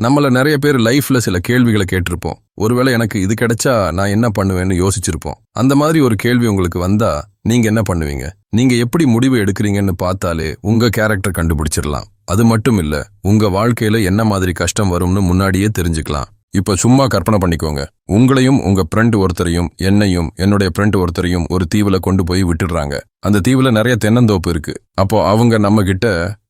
நம்மள நிறைய பேர் லைஃப்ல சில கேள்விகளை கேட்டிருப்போம். ஒருவேளை எனக்கு இது கிடைச்சா நான் என்ன பண்ணுவேன்னு யோசிச்சிருப்போம். அந்த மாதிரி ஒரு கேள்வி உங்களுக்கு வந்தா நீங்க என்ன பண்ணுவீங்க? நீங்க எப்படி முடிவு எடுக்கிறீங்கன்னு பார்த்தாலே உங்க கேரக்டர் கண்டுபிடிச்சிடலாம். அது மட்டும் இல்ல உங்க வாழ்க்கையில என்ன மாதிரி கஷ்டம் வரும்னு முன்னாடியே தெரிஞ்சுக்கலாம். இப்ப சும்மா கற்பனை பண்ணிக்கோங்க. உங்களையும் உங்க ஃப்ரெண்ட் ஒருத்தரையும் என்னையும் என்னுடைய ஃப்ரெண்ட் ஒருத்தரையும் ஒரு தீவுல கொண்டு போய் விட்டுடுறாங்க. அந்த தீவுல நிறைய தென்னந்தோப்பு இருக்கு. அப்போ அவங்க நம்ம கிட்ட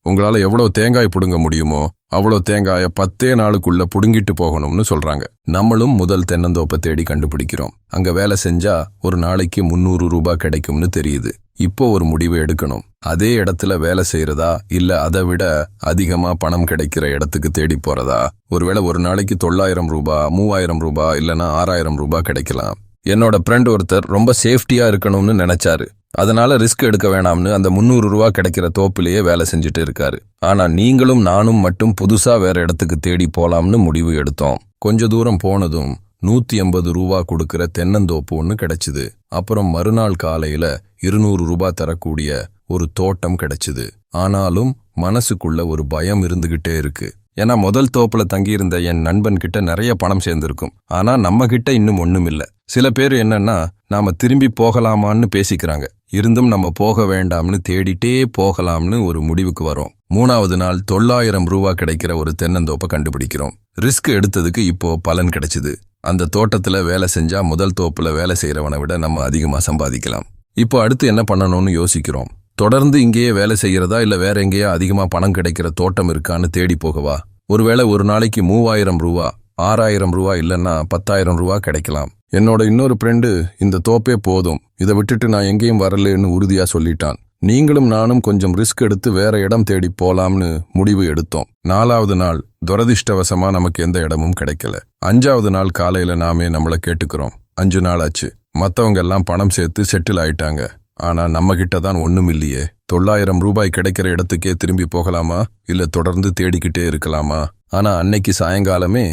உங்களால எவ்வளவு தேங்காய் பிடுங்க முடியுமோ அவ்வளோ தேங்காயை பத்தே நாளுக்குள்ள புடுங்கிட்டு போகணும்னு சொல்றாங்க. நம்மளும் முதல் தென்னந்தோப்பை தேடி கண்டுபிடிக்கிறோம். அங்க வேலை செஞ்சா ஒரு நாளைக்கு முந்நூறு ரூபாய் கிடைக்கும்னு தெரியுது. இப்போ ஒரு முடிவு எடுக்கணும். அதே இடத்துல வேலை செய்யறதா இல்ல அதை விட அதிகமா பணம் கிடைக்கிற இடத்துக்கு தேடி போறதா? ஒருவேளை ஒரு நாளைக்கு தொள்ளாயிரம் ரூபாய் மூவாயிரம் ரூபாய் இல்லைன்னா ஆறாயிரம் ரூபாய் கிடைக்கலாம். என்னோட ஃப்ரெண்ட் ஒருத்தர் ரொம்ப சேஃப்டியா இருக்கணும்னு நினைச்சாரு. அதனால ரிஸ்க் எடுக்க வேணாம்னு அந்த முந்நூறு ரூபா கிடைக்கிற தோப்பிலேயே வேலை செஞ்சுட்டு இருக்காரு. ஆனா நீங்களும் நானும் மட்டும் புதுசா வேற இடத்துக்கு தேடி போலாம்னு முடிவு எடுத்தோம். கொஞ்ச தூரம் போனதும் நூத்தி எண்பது ரூபா கொடுக்கிற தென்னந்தோப்பு ஒன்று கிடைச்சிது. அப்புறம் மறுநாள் காலையில இருநூறு ரூபாய் தரக்கூடிய ஒரு தோட்டம் கிடைச்சிது. ஆனாலும் மனசுக்குள்ள ஒரு பயம் இருந்துகிட்டே இருக்கு. ஏன்னா முதல் தோப்புல தங்கியிருந்த என் நண்பன் கிட்ட நிறைய பணம் சேர்ந்திருக்கும். ஆனா நம்ம கிட்ட இன்னும் ஒண்ணும் இல்ல. சில பேர் என்னன்னா நாம திரும்பி போகலாமான்னு பேசிக்கிறாங்க. இருந்தும் நம்ம போக வேண்டாம்னு தேடிட்டே போகலாம்னு ஒரு முடிவுக்கு வரோம். மூணாவது நாள் தொள்ளாயிரம் ரூபா கிடைக்கிற ஒரு தென்னந்தோப்பை கண்டுபிடிக்கிறோம். ரிஸ்க் எடுத்ததுக்கு இப்போ பலன் கிடைச்சது. அந்த தோட்டத்துல வேலை செஞ்சா முதல் தோப்புல வேலை செய்யறவனை விட நம்ம அதிகமா சம்பாதிக்கலாம். இப்போ அடுத்து என்ன பண்ணணும்னு யோசிக்கிறோம். தொடர்ந்து இங்கேயே வேலை செய்யறதா இல்ல வேற எங்கேயா அதிகமா பணம் கிடைக்கிற தோட்டம் இருக்கான்னு தேடி போகவா? ஒருவேளை ஒரு நாளைக்கு மூவாயிரம் ரூபா ஆறாயிரம் ரூபா இல்லைன்னா பத்தாயிரம் ரூபா கிடைக்கலாம். என்னோட இன்னொரு ஃப்ரெண்டு இந்த தோப்பே போதும். இதை விட்டுட்டு நான் எங்கேயும் வரலன்னு உறுதியா சொல்லிட்டான். நீங்களும் நானும் கொஞ்சம் ரிஸ்க் எடுத்து வேற இடம் தேடி போலாம்னு முடிவு எடுத்தோம். நாலாவது நாள் துரதிர்ஷ்டவசமா நமக்கு எந்த இடமும் கிடைக்கல. அஞ்சாவது நாள் காலையில நாமே நம்மளை கேட்டுக்கிறோம். அஞ்சு நாள் ஆச்சு. மற்றவங்க எல்லாம் பணம் சேர்த்து செட்டில் ஆயிட்டாங்க. ஆனா நம்ம கிட்ட தான் ஒன்றும் இல்லையே. தொள்ளாயிரம் ரூபாய் கிடைக்கிற இடத்துக்கே திரும்பி போகலாமா? இல்ல தொடர்ந்து தேடிக்கிட்டே இருக்கலாமா? ஆனா அன்னைக்கு சாயங்காலமே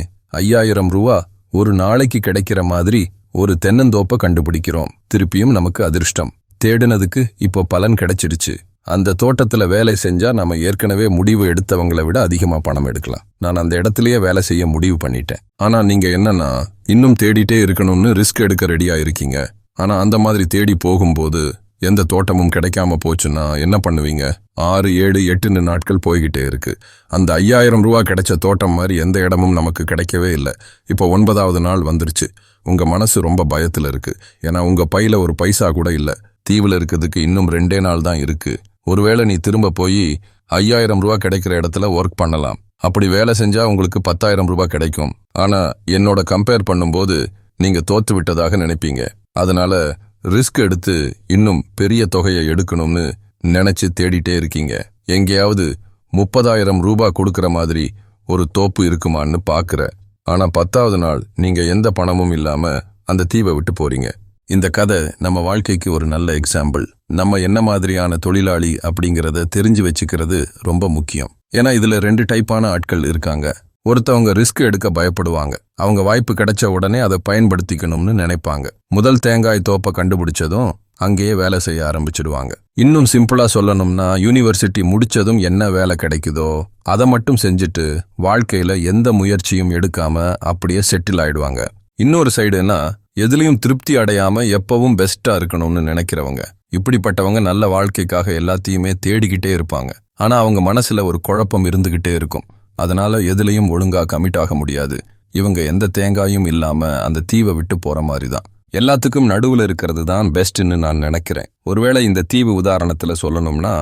ஐயாயிரம் ரூபா ஒரு நாளைக்கு கிடைக்கிற மாதிரி ஒரு தென்னந்தோப்பை கண்டுபிடிக்கிறோம். திருப்பியும் நமக்கு அதிர்ஷ்டம். தேடினதுக்கு இப்போ பலன் கிடைச்சிடுச்சு அந்த தோட்டத்துல வேலை செஞ்சா நம்ம ஏற்கனவே முடிவு எடுத்தவங்கள விட அதிகமா பணம் எடுக்கலாம். நான் அந்த இடத்துலயே வேலை செய்ய முடிவு பண்ணிட்டேன். ஆனா நீங்க என்னன்னா இன்னும் தேடிட்டே இருக்கணும்னு ரிஸ்க் எடுக்க ரெடியா இருக்கீங்க. ஆனா அந்த மாதிரி தேடி போகும்போது எந்த தோட்டமும் கிடைக்காம போச்சுன்னா என்ன பண்ணுவீங்க? ஆறு ஏழு எட்டுன்னு நாட்கள் போய்கிட்டே இருக்கு. அந்த ஐயாயிரம் ரூபா கிடைச்ச தோட்டம் மாதிரி எந்த இடமும் நமக்கு கிடைக்கவே இல்லை. இப்போ ஒன்பதாவது நாள் வந்துருச்சு. உங்க மனசு ரொம்ப பயத்தில் இருக்கு. ஏன்னா உங்க பையில ஒரு பைசா கூட இல்லை. தீவில் இருக்கிறதுக்கு இன்னும் ரெண்டே நாள் தான் இருக்கு. ஒருவேளை நீ திரும்ப போய் ஐயாயிரம் ரூபா கிடைக்கிற இடத்துல ஒர்க் பண்ணலாம். அப்படி வேலை செஞ்சா உங்களுக்கு பத்தாயிரம் ரூபாய் கிடைக்கும். ஆனா என்னோட கம்பேர் பண்ணும்போது நீங்க தோத்து விட்டதாக நினைப்பீங்க. அதனால ரிஸ்க் எடுத்து இன்னும் பெரிய தொகையை எடுக்கணும்னு நினைச்சு தேடிட்டே இருக்கீங்க. எங்கேயாவது முப்பதாயிரம் ரூபாய் கொடுக்கற மாதிரி ஒரு தோப்பு இருக்குமான்னு பார்க்குற ஆனா பத்தாவது நாள் நீங்க எந்த பணமும் இல்லாம அந்த தீவை விட்டு போறீங்க. இந்த கதை நம்ம வாழ்க்கைக்கு ஒரு நல்ல எக்ஸாம்பிள் நம்ம என்ன மாதிரியான தொழிலாளி அப்படிங்கிறத தெரிஞ்சு வச்சுக்கிறது ரொம்ப முக்கியம். ஏன்னா இதுல ரெண்டு டைப்பான ஆட்கள் இருக்காங்க. ஒருத்தவங்க ரிஸ்க் எடுக்க பயப்படுவாங்க. அவங்க வாய்ப்பு கிடைச்ச உடனே அதை பயன்படுத்திக்கணும்னு நினைப்பாங்க. முதல் தேங்காய் தோப்பை கண்டுபிடிச்சதும் அங்கேயே வேலை செய்ய ஆரம்பிச்சிடுவாங்க. இன்னும் சிம்பிளா சொல்லணும்னா யூனிவர்சிட்டி முடிச்சதும் என்ன வேலை கிடைக்குதோ அதை மட்டும் செஞ்சுட்டு வாழ்க்கையில எந்த முயற்சியும் எடுக்காம அப்படியே செட்டில் ஆயிடுவாங்க. இன்னொரு சைடுனா எதுலயும் திருப்தி அடையாம எப்பவும் பெஸ்டா இருக்கணும்னு நினைக்கிறவங்க. இப்படிப்பட்டவங்க நல்ல வாழ்க்கைக்காக எல்லாத்தையுமே தேடிக்கிட்டே இருப்பாங்க. ஆனா அவங்க மனசுல ஒரு குழப்பம் இருந்துகிட்டே இருக்கும். அதனால எதுலையும் ஒழுங்கா கமிட் ஆக முடியாது. இவங்க எந்த தேங்காயும் இல்லாம அந்த தீவை விட்டு போற மாதிரி தான் எல்லாத்துக்கும் நடுவுல இருக்கிறது தான் பெஸ்ட்னு நான் நினைக்கிறேன். ஒருவேளை இந்த தீவு உதாரணத்துல சொல்லணும்னா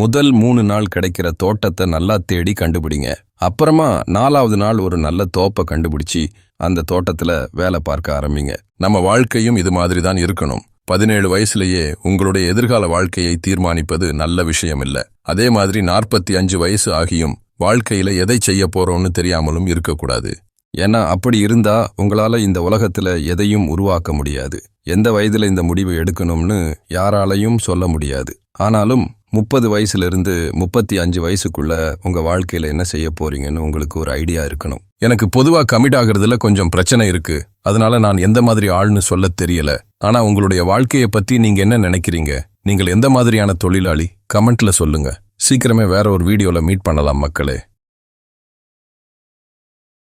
முதல் மூணு நாள் கிடைக்கிற தோட்டத்தை நல்லா தேடி கண்டுபிடிங்க. அப்புறமா நாலாவது நாள் ஒரு நல்ல தோப்பை கண்டுபிடிச்சி அந்த தோட்டத்துல வேலை பார்க்க ஆரம்பிங்க. நம்ம வாழ்க்கையும் இது மாதிரி தான் இருக்கணும். பதினேழு வயசுலேயே உங்களுடைய எதிர்கால வாழ்க்கையை தீர்மானிப்பது நல்ல விஷயம் இல்லை அதே மாதிரி நாற்பத்தி அஞ்சு வயசு ஆகியும் வாழ்க்கையில் எதை செய்ய போகிறோம்னு தெரியாமலும் இருக்கக்கூடாது. ஏன்னா அப்படி இருந்தா உங்களால இந்த உலகத்துல எதையும் உருவாக்க முடியாது. எந்த வயதுல இந்த முடிவு எடுக்கணும்னு யாராலையும் சொல்ல முடியாது. ஆனாலும் முப்பது வயசுலேருந்து முப்பத்தி அஞ்சு வயசுக்குள்ள உங்க வாழ்க்கையில என்ன செய்ய போறீங்கன்னு உங்களுக்கு ஒரு ஐடியா இருக்கணும். எனக்கு பொதுவாக கமிட் ஆகுறதுல கொஞ்சம் பிரச்சனை இருக்கு. அதனால நான் எந்த மாதிரி ஆள்னு சொல்ல தெரியல. ஆனா உங்களுடைய வாழ்க்கையை பத்தி நீங்க என்ன நினைக்கிறீங்க? நீங்கள் எந்த மாதிரியான தொழிலாளி? கமெண்ட்ல சொல்லுங்க. சீக்கிரமே வேற ஒரு வீடியோவில் மீட் பண்ணலாம் மக்களே.